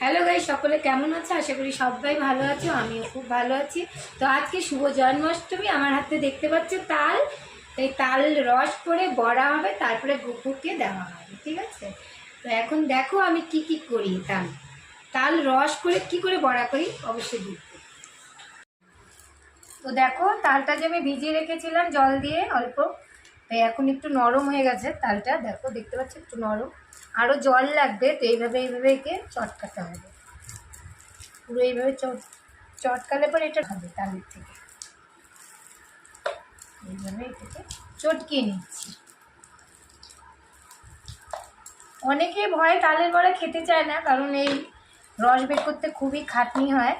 Hello guy সকলে কেমন আছো? আশা করি সবাই ভালো আছো, আমিও খুব ভালো আছি। তো আজকে শুভ জন্মাষ্টমী, আমার হাতে দেখতে পাচ্ছ তাল। এই তাল রস করে বড়া হবে, তারপরে গুপুকে দেওয়া হবে, ঠিক আছে? তো এখন দেখো আমি কি কি করি, তাল। তাল রস করে কি করে বড়া করি, অবশ্যই দেখতে। তো দেখো, তালটা যে আমি ভিজিয়ে রেখেছিলাম জল দিয়ে অল্প। তো এখন একটু নরম হয়ে গেছে তালটা। দেখো, দেখতে পাচ্ছ, একটু নরম। আরও জল লাগবে, তো এইভাবে এইভাবে একে চটকাতে হবে। পুরো এইভাবে চট, চটকালে পরে এটা হবে তালের থেকে। এইভাবে এটাকে চটকিয়ে নিচ্ছি। অনেকে ভয় তালের বড়া খেতে চায় না, কারণ এই রস বের করতে খুবই খাটনি হয়।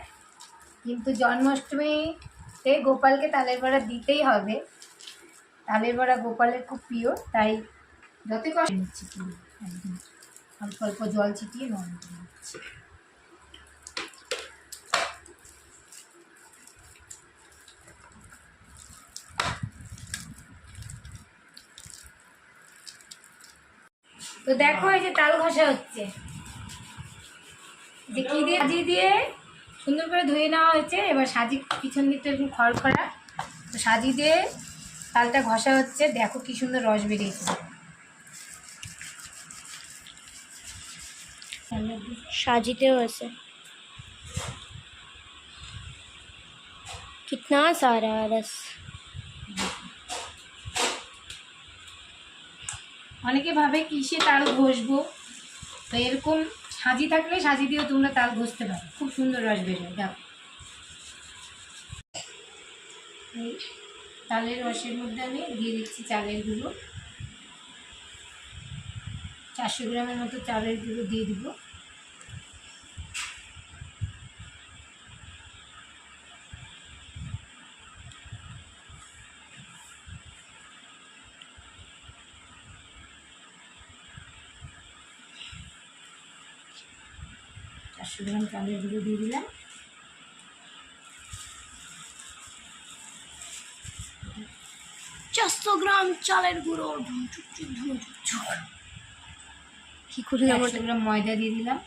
কিন্তু জন্মাষ্টমীতে গোপালকে তালের বড়া দিতেই হবে। তালের বড়া গোপালের খুব প্রিয়, তাই যতই কষ্ট অল্প অল্প জল ছিটিয়ে নরম করে নিচ্ছি তো দেখো এই যে তাল ঘষা হচ্ছে। যে কি দিয়ে সাজিয়ে দিয়ে সুন্দর করে ধুয়ে নেওয়া হয়েছে, এবার সাজি পিছন দিকটা একটু খড়খড়া তো সাজিয়ে দিয়ে তালটা ঘষা হচ্ছে দেখো কি সুন্দর রস বেরিয়েছে शाजिते वैसे कितना सारा रस অনেকে ভাবে কিসে তাল ঘষবো তো এরকম সাজি থাকলে সাজি দিয়েও তোমরা তাল ঘষতে পারো খুব সুন্দর রস বেরোয় দেখো এই তালের রসের মধ্যে আমি দিয়ে দিচ্ছি চালের গুঁড়ো। চারশো গ্রামের মতো চালের গুঁড়ো দিয়ে দিব। চারশো গ্রাম চালের গুঁড়ো দিয়ে দিলাম। চারশো গ্রাম চালের গুঁড়ো কি করে গ্রাম ময়দা দিয়ে দিলাম?